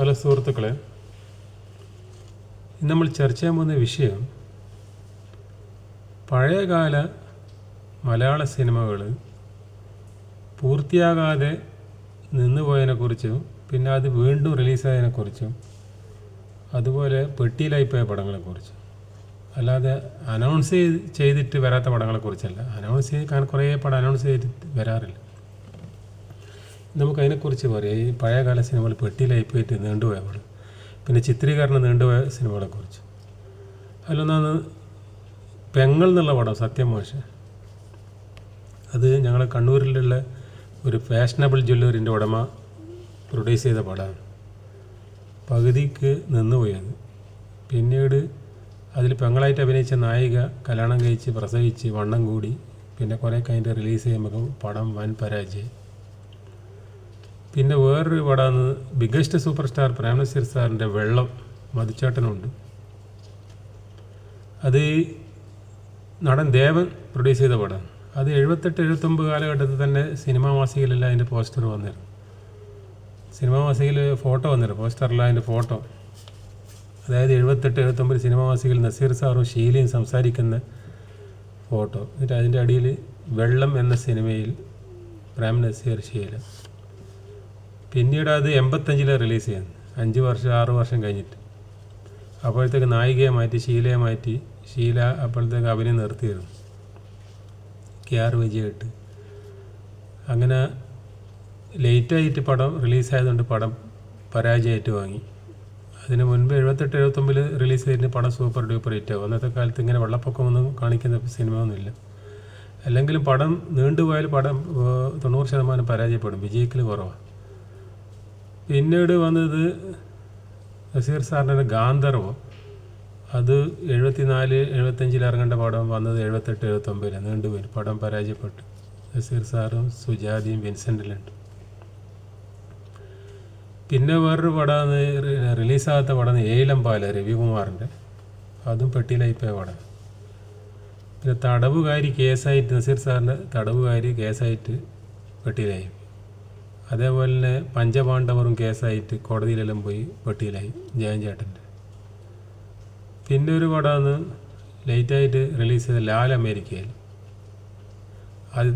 Hello സുഹൃത്തുക്കളെ ഇന്ന് നമ്മൾ ചർച്ച ചെയ്യാൻ പോകുന്ന വിഷയം പഴയകാല മലയാള സിനിമകൾ പൂർത്തിയാകാതെ നിന്നുപോയതിനെക്കുറിച്ചും പിന്നെ അത് വീണ്ടും റിലീസായതിനെക്കുറിച്ചും അതുപോലെ പെട്ടിയിലായിപ്പോയ പടങ്ങളെക്കുറിച്ചും അല്ലാതെ അനൗൺസ് ചെയ്ത് ചെയ്തിട്ട് വരാത്ത പടങ്ങളെക്കുറിച്ചല്ല അനൗൺസ് ചെയ്ത് കുറേ പടം അനൗൺസ് ചെയ്തിട്ട് വരാറില്ല. നമുക്ക് അതിനെക്കുറിച്ച് പറയാം. ഈ പഴയകാല സിനിമകൾ പെട്ടിയിലായി പോയിട്ട് നീണ്ടുപോയ പടം പിന്നെ ചിത്രീകരണം നീണ്ടുപോയ സിനിമകളെക്കുറിച്ച്. അതിലൊന്നാണ് പെങ്ങൾ എന്നുള്ള പടം സത്യം മോശ. അത് ഞങ്ങളെ കണ്ണൂരിലുള്ള ഒരു ഫാഷനബിൾ ജ്വല്ലറിന്റെ ഉടമ പ്രൊഡ്യൂസ് ചെയ്ത പടമാണ്. പകുതിക്ക് നിന്നുപോയത്. പിന്നീട് അതിൽ പെങ്ങളായിട്ട് അഭിനയിച്ച നായിക കല്യാണം കഴിച്ച് പ്രസവിച്ച് വണ്ണം കൂടി പിന്നെ കുറേ കഴിഞ്ഞിട്ട് റിലീസ് ചെയ്യുമ്പോൾ പടം വൻ പരാജയം. പിന്നെ വേറൊരു പടമാണ് ബിഗ്ഗസ്റ്റ് സൂപ്പർ സ്റ്റാർ പ്രേംനസീർ സാറിന്റെ വെള്ളം മതിച്ചാട്ടനുണ്ട് അത് നടൻ ദേവൻ പ്രൊഡ്യൂസ് ചെയ്ത പടമാണ് അത് എഴുപത്തെട്ട് എഴുപത്തൊമ്പത് കാലഘട്ടത്തിൽ തന്നെ സിനിമാ മാസികയിലെല്ലാം അതിന്റെ പോസ്റ്റർ വന്നിരുന്നു. സിനിമാ മാസികയിൽ ഫോട്ടോ വന്നിരുന്നു പോസ്റ്ററിൽ അതിന്റെ ഫോട്ടോ. അതായത് എഴുപത്തെട്ട് എഴുപത്തൊമ്പത് സിനിമാ മാസികയിൽ നസീർ സാറും ഷീലയും സംസാരിക്കുന്ന ഫോട്ടോ. എന്നിട്ട് അതിന്റെ അടിയിൽ വെള്ളം എന്ന സിനിമയിൽ പ്രേം നസീർ ഷീല പിന്നീട് അത് എൺപത്തഞ്ചിൽ റിലീസ് ചെയ്യുന്നു അഞ്ച് വർഷം ആറ് വർഷം കഴിഞ്ഞിട്ട്. അപ്പോഴത്തേക്ക് നായികയെ മാറ്റി ഷീലയെ മാറ്റി ശീല അപ്പോഴത്തേക്ക് അഭിനയം നിർത്തിയിരുന്നു. കെ ആർ വിജയായിട്ട്. അങ്ങനെ ലേറ്റായിട്ട് പടം റിലീസായതുകൊണ്ട് പടം പരാജയമായിട്ട് വാങ്ങി. അതിന് മുൻപ് എഴുപത്തെട്ട് എഴുപത്തൊമ്പതിൽ റിലീസ് ചെയ്തിട്ട് പടം സൂപ്പർ ഡ്യൂപ്പർ ഹിറ്റ് ആവും. അന്നത്തെ കാലത്ത് ഇങ്ങനെ വെള്ളപ്പൊക്കമൊന്നും കാണിക്കുന്ന സിനിമ ഒന്നുമില്ല അല്ലെങ്കിലും പടം നീണ്ടുപോയാൽ പടം തൊണ്ണൂറ് ശതമാനം പരാജയപ്പെടും. വിജയിക്കൽ കുറവാണ്. പിന്നീട് വന്നത് നസീർ സാറിന്റെ ഗാന്ധർവം അത് എഴുപത്തിനാല് എഴുപത്തഞ്ചിൽ ഇറങ്ങേണ്ട പടം വന്നത് എഴുപത്തെട്ട് എഴുപത്തൊമ്പതിൽ നീണ്ടുപോയി പടം പരാജയപ്പെട്ടു. നസീർ സാറും സുജാതിയും വിൻസെന്റിലുണ്ട് പിന്നെ വേറൊരു പടമാണ് റിലീസാകാത്ത പടം ഏലം പാല രവികുമാറിന്റെ. അതും പെട്ടിയിലായിപ്പോയ പടം. പിന്നെ തടവുകാരി കേസായിട്ട് നസീർ സാറിന്റെ തടവുകാരി കേസായിട്ട് പെട്ടിയിലായി. അതേപോലെ തന്നെ പഞ്ചപാണ്ഡവറും കേസായിട്ട് കോടതിയിലെല്ലാം പോയി പെട്ടിയിലായി ജയൻ ചേട്ടന്റെ പിന്നെ ഒരു പടമാണ് ലേറ്റായിട്ട് റിലീസ് ചെയ്ത ലാൽ അമേരിക്കയിൽ. അത്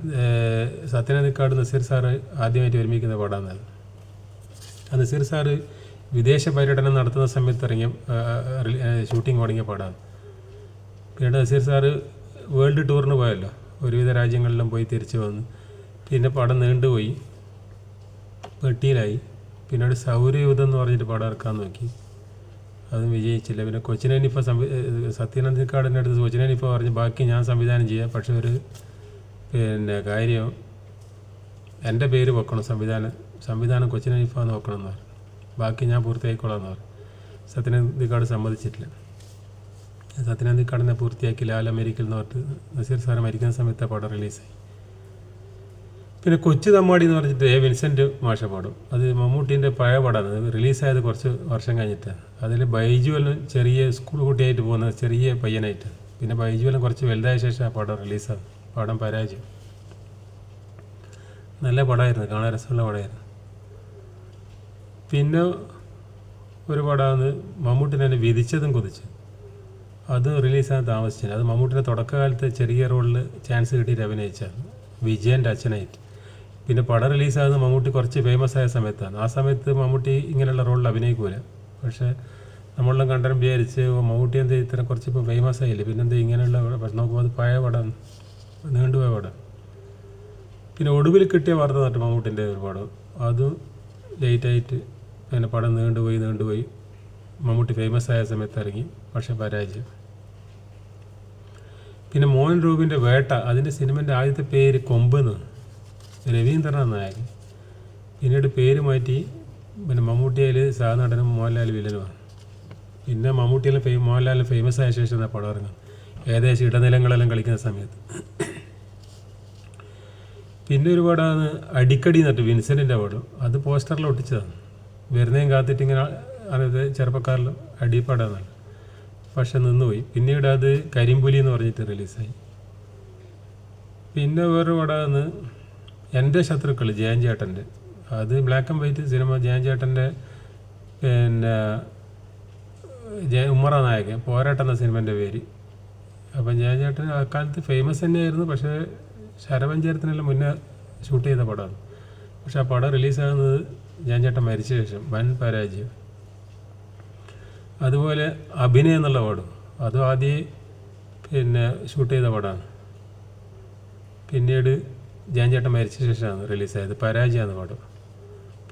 സത്യനന്ദിക്കാട് നസീർ സാറ് ആദ്യമായിട്ട് ഒരുമിക്കുന്ന പടമാണ് അത് ആ നസീർ സാറ് വിദേശ പര്യടനം നടത്തുന്ന സമയത്ത് ഇറങ്ങിയ ഷൂട്ടിംഗ് തുടങ്ങിയ പടമാണ് പിന്നീട് നസീർ സാറ് വേൾഡ് ടൂറിന് പോയല്ലോ. ഒരുവിധ രാജ്യങ്ങളിലും പോയി തിരിച്ചു വന്ന്. പിന്നെ പടം നീണ്ടുപോയി. പെട്ടിയിലായി. പിന്നീട് സൗരയുധം എന്ന് പറഞ്ഞിട്ട് പടം ഇറക്കാൻ നോക്കി. അതും വിജയിച്ചില്ല. പിന്നെ കൊച്ചിനനിപ്പ സംവി സത്യനന്ദിക്കാടിന്റെ അടുത്ത് കൊച്ചിനനിപ്പ പറഞ്ഞ് ബാക്കി ഞാൻ സംവിധാനം ചെയ്യാം. പക്ഷെ ഒരു പിന്നെ കാര്യം എന്റെ പേര് വെക്കണം സംവിധാനം. സംവിധാനം കൊച്ചിനനിപ്പ എന്ന് വെക്കണം എന്ന് പറഞ്ഞു. ബാക്കി ഞാൻ പൂർത്തിയാക്കിക്കോളാം എന്ന് പറഞ്ഞു. സത്യനന്ദിക്കാട് സമ്മതിച്ചിട്ടില്ല. സത്യനന്ദിക്കാടിനെ പൂർത്തിയാക്കി ലാൽ അമേരിക്കയിൽ എന്ന് പറഞ്ഞിട്ട് നസീർ സാറ് മരിക്കുന്ന സമയത്ത് പടം റിലീസായി. പിന്നെ കൊച്ചു തമ്മാടി എന്ന് പറഞ്ഞിട്ട് എ വിൻസെന്റ് മാഷ പാടും. അത് മമ്മൂട്ടീന്റെ പഴയ പാടാണ്. അത് റിലീസായത് കുറച്ച് വർഷം കഴിഞ്ഞിട്ട്. അതിൽ ബൈജുവലും ചെറിയ സ്കൂൾ കുട്ടിയായിട്ട് പോകുന്ന ചെറിയ പയ്യനായിട്ട്. പിന്നെ ബൈജുവലും കുറച്ച് വലുതായ ശേഷം ആ പടം റിലീസാണ് പടം പരാജയം. നല്ല പടമായിരുന്നു. കാണാൻ രസമുള്ള പടമായിരുന്നു. പിന്നെ ഒരു പടമാണ് മമ്മൂട്ടിനെ വിധിച്ചതും കുതിച്ച്. അത് റിലീസാകാൻ താമസിച്ചില്ല. അത് മമ്മൂട്ടിന്റെ തുടക്കകാലത്ത് ചെറിയ റോളിൽ ചാൻസ് കിട്ടിയിട്ട് അഭിനയിച്ചാണ് വിജയന്റെ അച്ഛനായിട്ട്. പിന്നെ പടം റിലീസാകുന്നത് മമ്മൂട്ടി കുറച്ച് ഫേമസ് ആയ സമയത്താണ്. ആ സമയത്ത് മമ്മൂട്ടി ഇങ്ങനെയുള്ള റോളിൽ അഭിനയിക്കൂല. പക്ഷേ നമ്മളെല്ലാം കണ്ടരം വിചാരിച്ച് മമ്മൂട്ടി എന്താ ഇത്ര കുറച്ച് ഇപ്പോൾ ഫേമസ് ആയില്ലേ? പിന്നെന്താ ഇങ്ങനെയുള്ള പക്ഷെ നോക്കുമ്പോൾ അത് പഴയ പടം നീണ്ടുപോയ പടം. പിന്നെ ഒടുവിൽ കിട്ടിയ വാർത്ത നട്ട് മമ്മൂട്ടിന്റെ ഒരു പടം. അതും ലേറ്റായിട്ട് പിന്നെ പടം നീണ്ടുപോയി നീണ്ടുപോയി. മമ്മൂട്ടി ഫേമസ് ആയ സമയത്ത് ഇറങ്ങി പക്ഷെ പരാജയം. പിന്നെ മോഹൻ രൂപിന്റെ വേട്ട അതിന്റെ സിനിമന്റെ ആദ്യത്തെ പേര് കൊമ്പ് എന്നാണ് രവീന്ദ്രനാണ് നായർ പിന്നീട് പേര് മാറ്റി പിന്നെ മമ്മൂട്ടിയിൽ സഹനടനും മോഹൻലാൽ വില്ലനുമാണ് പിന്നെ മമ്മൂട്ടിയെല്ലാം ഫേ മോഹൻലാലിന് ഫേമസ് ആയ ശേഷം ആ പടം ഇറങ്ങും ഏകദേശം ഇടനിലങ്ങളെല്ലാം കളിക്കുന്ന സമയത്ത്. പിന്നെ ഒരു പടമാണ് അടിക്കടി എന്നിട്ട് വിൻസെന്റിന്റെ പടം. അത് പോസ്റ്ററിൽ ഒട്ടിച്ചതാണ്. വരുന്നതും കാത്തിട്ട് ഇങ്ങനെ അതായത് ചെറുപ്പക്കാരിൽ അടിപ്പടാന്നാണ് പക്ഷെ നിന്നുപോയി. പിന്നീട് അത് കരിമ്പുലി എന്ന് പറഞ്ഞിട്ട് റിലീസായി പിന്നെ വേറൊരു പടമാണ് എന്റെ ശത്രുക്കൾ ജയൻ ചേട്ടന്റെ അത് black and white cinema Jayan ചേട്ടന്റെ പിന്നെ ജയ ഉമ്മറ നായകൻ പോരാട്ടം എന്ന സിനിമേന്റെ പേര്. അപ്പം ജയൻ ചേട്ടൻ അക്കാലത്ത് ഫേമസ് തന്നെയായിരുന്നു. പക്ഷേ ശരവഞ്ചേരത്തിനെല്ലാം മുന്നേ ഷൂട്ട് ചെയ്ത പടമാണ്. പക്ഷെ ആ പടം റിലീസാകുന്നത് ജയൻ മരിച്ച ശേഷം വൻ പരാജയം. അതുപോലെ അഭിനയം എന്നുള്ള പടം. അതും ആദ്യം പിന്നെ ഷൂട്ട് ചെയ്ത പടമാണ്. പിന്നീട് ജയൻ മരിച്ച ശേഷമാണ് റിലീസായത്. പരാജയമാണ് പാട്ട്.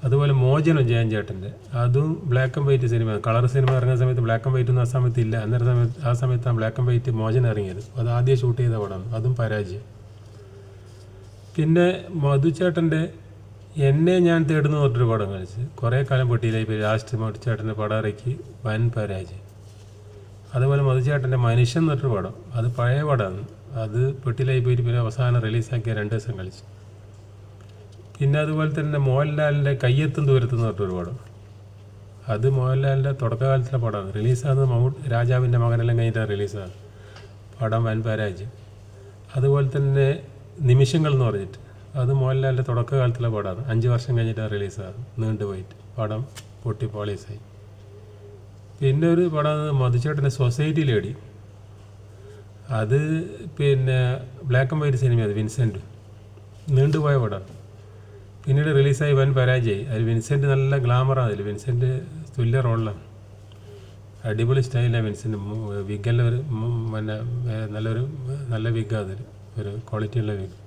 അതുപോലെ മോചനം ജയൻ ചേട്ടന്റെ അതും black and white cinema colour cinema ഇറങ്ങുന്ന സമയത്ത് ബ്ലാക്ക് ആൻഡ് വൈറ്റ് ഒന്നും ആ സമയത്ത് ഇല്ല. അന്നേരം സമയത്ത് ആ സമയത്താണ് ബ്ലാക്ക് ആൻഡ് വൈറ്റ് മോചനം ഇറങ്ങിയത്. അത് ആദ്യം ഷൂട്ട് ചെയ്ത പടമാണ്. അതും പരാജയം. പിന്നെ മധുചേട്ടന്റെ എന്നെ ഞാൻ തേടുന്ന പറഞ്ഞൊരു പടം കളിച്ച് കുറേ കാലം പൊട്ടിയിലായി പോയി ലാസ്റ്റ് മധുചേട്ടന്റെ പടം ഇറക്കി. വൻ പരാജയം. അതുപോലെ മധുചേട്ടന്റെ മനുഷ്യൻ എന്നൊരു പടം. അത് പഴയ പടമാണ്. അത് പെട്ടിലായി പോയിട്ട് പിന്നെ അവസാനം റിലീസാക്കിയ രണ്ട് ദിവസം കളിച്ചു പിന്നെ അതുപോലെ തന്നെ മോഹൻലാലിന്റെ കയ്യെത്തും ദൂരത്ത് എന്ന് പറഞ്ഞൊരു പടം. അത് മോഹൻലാലിന്റെ തുടക്കകാലത്തിലെ പടമാണ്. റിലീസാകുന്നത് മമ്മൂട്ടി രാജാവിന്റെ മകനെല്ലാം കഴിഞ്ഞിട്ടാണ് റിലീസാകുന്നത്. പടം വൻ പരാജയം. അതുപോലെ തന്നെ നിമിഷങ്ങൾ എന്ന് പറഞ്ഞിട്ട്. അത് മോഹൻലാലിന്റെ തുടക്കകാലത്തിലെ പടമാണ്. അഞ്ച് വർഷം കഴിഞ്ഞിട്ടാണ് റിലീസാകുന്നത്. നീണ്ടുപോയിട്ട് പടം പൊട്ടി പോളീസായി. പിന്നെ ഒരു പടം മധുചേട്ടന്റെ സൊസൈറ്റി അത് പിന്നെ ബ്ലാക്ക് ആൻഡ് വൈറ്റ് സിനിമ അത് വിൻസെന്റ്. നീണ്ടുപോയ പടം. പിന്നീട് റിലീസായി വൻ പരാജയമായി. അതിൽ വിൻസെന്റ് നല്ല ഗ്ലാമറാണ് അതിൽ. വിൻസെന്റ് തുല്യ റോളിലാണ് അടിപൊളി സ്റ്റൈലാണ് വിൻസെന്റ്. വിഗ്ഗല്ല ഒരു പിന്നെ നല്ലൊരു നല്ല വിഗ്ഗാണ് അതിൽ. ഒരു ക്വാളിറ്റി ഉള്ള വിഗ്.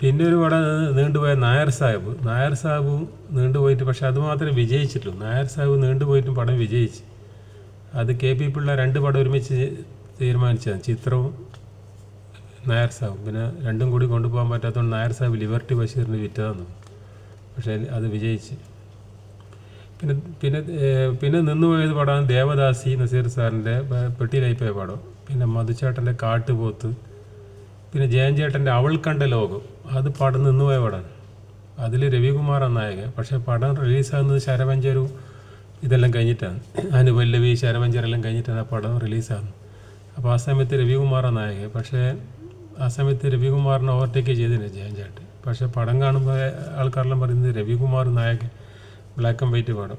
പിന്നെ ഒരു പടം നീണ്ടുപോയ നായർ സാഹിബ് നായർ സാഹിബും നീണ്ടുപോയിട്ട് പക്ഷെ അത് മാത്രമേ വിജയിച്ചിട്ടുള്ളൂ. നായർ സാഹിബ് നീണ്ടുപോയിട്ടും പടം വിജയിച്ചു. അത് കെ പി പിള്ള രണ്ട് പടം ഒരുമിച്ച് തീരുമാനിച്ചതാണ് ചിത്രവും നായർ സാബ് പിന്നെ രണ്ടും കൂടി കൊണ്ടുപോകാൻ പറ്റാത്തതുകൊണ്ട് നായർ സാബ് ലിബർട്ടി ബഷീറിന് വിറ്റതാന്ന്. പക്ഷേ അത് വിജയിച്ച്. പിന്നെ പിന്നെ പിന്നെ നിന്നുപോയത് പടമാണ് ദേവദാസി നസീർ സാറിന്റെ പെട്ടിയിലായിപ്പോയ പടം. പിന്നെ മധുചേട്ടന്റെ കാട്ടുപോത്ത്. പിന്നെ ജയൻ ചേട്ടന്റെ അവൾ കണ്ട ലോകം. അത് പടം നിന്നുപോയ പടമാണ്. അതിൽ രവികുമാറാണ് നായകൻ. പക്ഷേ പടം റിലീസാകുന്നത് ശരവഞ്ചരും ഇതെല്ലാം കഴിഞ്ഞിട്ടാണ്. അനുപല്ലവി ശരവഞ്ചരെല്ലാം കഴിഞ്ഞിട്ടാണ് ആ പടം റിലീസാകുന്നത്. അപ്പോൾ ആ സമയത്ത് രവികുമാറാണ് നായകൻ. പക്ഷേ ആ സമയത്ത് രവികുമാറിനെ ഓവർടേക്ക് ചെയ്തില്ല ജയഞ്ചാട്ട് പക്ഷേ പടം കാണുമ്പോൾ ആൾക്കാരെല്ലാം പറയുന്നത് രവികുമാർ നായകൻ ബ്ലാക്ക് ആൻഡ് വൈറ്റ് പടം.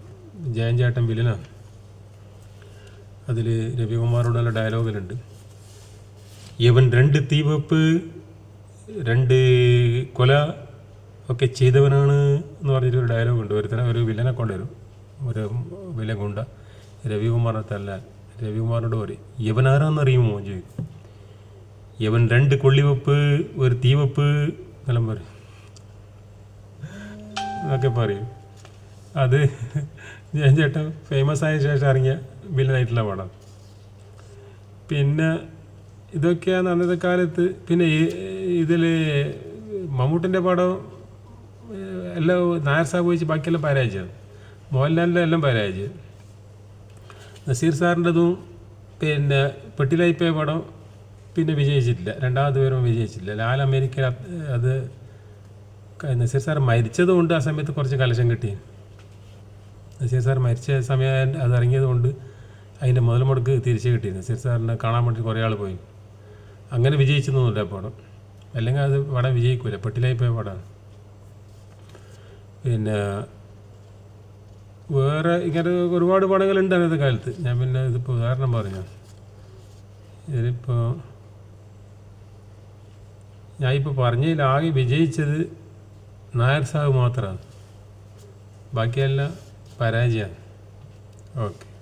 ജയഞ്ചാട്ടൻ ചേട്ടൻ വില്ലനാണ് അതിൽ രവികുമാറോടുള്ള ഡയലോഗിലുണ്ട് ഇവൻ രണ്ട് തീവെപ്പ് രണ്ട് കൊല ഒക്കെ ചെയ്തവനാണ് എന്ന് പറഞ്ഞിട്ടൊരു ഡയലോഗ് ഉണ്ട്. ഒരുത്തനെ ഒരു വില്ലനെ കൊണ്ടുവരും. ഒരു വില കൊണ്ട രവികുമാറിനെ തല്ലാൻ. രവികുമാറിനോട് പറയും ആരാന്ന് അറിയുമോ ചോദിക്കും. യവൻ രണ്ട് കൊള്ളിവെപ്പ് ഒരു തീവെപ്പ് എല്ലാം പറയും. എന്നൊക്കെ പറയും. അത് ഞാൻ ചേട്ടൻ ഫേമസ് ആയ ശേഷം ഇറങ്ങിയ വില്ലനായിട്ടുള്ള പടം. പിന്നെ ഇതൊക്കെയാണ് അന്നത്തെ കാലത്ത്. പിന്നെ ഇതിൽ മമ്മൂട്ടിന്റെ പടം എല്ലാം നായർ സാബ് വെച്ച് ബാക്കിയെല്ലാം പരാജയം. മോഹൻലാലിന്റെ എല്ലാം പരാജയം. നസീർ സാറിന്റെതും പിന്നെ പെട്ടിലായിപ്പോയ പടം പിന്നെ വിജയിച്ചിട്ടില്ല. രണ്ടാമത് പേരും വിജയിച്ചില്ല ലാൽ അമേരിക്ക അത് നസീർ സാർ മരിച്ചതുകൊണ്ട് ആ സമയത്ത് കുറച്ച് കലശം കിട്ടി. നസീർ സാർ മരിച്ച സമയം അത് ഇറങ്ങിയത് കൊണ്ട് അതിന്റെ മുതൽ മുടക്ക് തിരിച്ചു കിട്ടി. നസീർ സാറിനെ കാണാൻ വേണ്ടി കുറേ ആൾ പോയി. അങ്ങനെ വിജയിച്ചൊന്നുമില്ല പടം. അല്ലെങ്കിൽ അത് പടം വിജയിക്കൂല. പെട്ടിലായി പടമാണ്. പിന്നെ വേറെ ഇങ്ങനെ ഒരുപാട് പടങ്ങളുണ്ട് അന്നത്തെ കാലത്ത്. ഞാൻ പിന്നെ ഇതിപ്പോൾ ഉദാഹരണം പറഞ്ഞു. ഇതിലിപ്പോൾ ഞാൻ ഇപ്പോൾ പറഞ്ഞതിൽ ആകെ വിജയിച്ചത് നായർ സാഹ് മാത്രമാണ് ബാക്കിയെല്ലാം പരാജയമാണ്. ഓക്കെ.